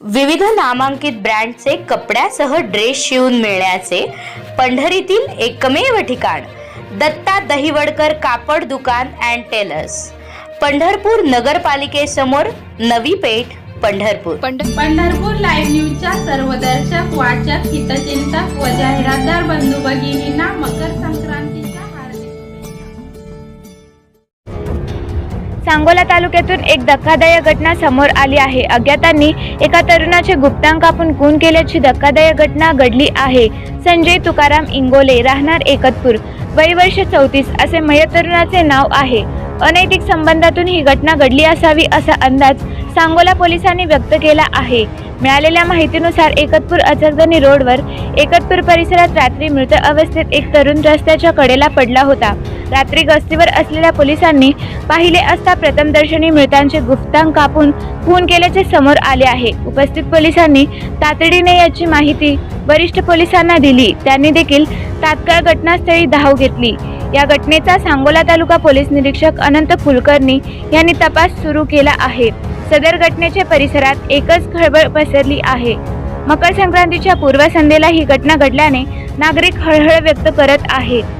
विविध नामांकित ब्रँडचे कपड्यासह ड्रेस शिवून मिळण्याचे पंढरीतील एकमेव ठिकाण दत्ता दहिवडकर कापड दुकान and Taylor's Pandharpur नगरपालिकेसमोर Navi Peth Pandharpur. Pandharpur live न्यूजच्या सर्व दर्शक वाचक हितचिंतक व जाहिरातदार बंधू भगिनी सांगोला तालुक्यातून एक धक्कादायक घटना समोर आली आहे. अज्ञातांनी एका तरुणाचे गुप्तांक कापून खून केल्याची धक्कादायक घटना घडली आहे. संजय तुकाराम इंगोले राहणार एकतपूर वय वर्ष चौतीस असे मयत तरुणाचे नाव आहे. अनैतिक संबंधातून ही घटना घडली असावी असा अंदाज सांगोला पोलिसांनी व्यक्त केला आहे. मिळालेल्या माहितीनुसार एकतपूर अचरगणी रोडवर एकतपूर परिसरात रात्री मृत अवस्थेत एक तरुण रस्त्याच्या कडेला पडला होता. रात्री गस्तीवर असलेल्या पोलिसांनी पाहिले असता प्रथमदर्शनी मृतांचे गुप्तांग कापून खून केल्याचे समोर आले आहे. उपस्थित पोलिसांनी तातडीने याची माहिती वरिष्ठ पोलिसांना दिली. त्यांनी देखील तात्काळ घटनास्थळी धाव घेतली. या घटनेचा सांगोला तालुका पोलीस निरीक्षक अनंत कुलकर्णी यांनी तपास सुरू केला आहे. सदर घटनेच्या परिसरात एकच खळबळ पसरली आहे. मकर संक्रांतीच्या पूर्वसंध्येला ही घटना घडल्याने नागरिक हळहळ व्यक्त करत आहेत.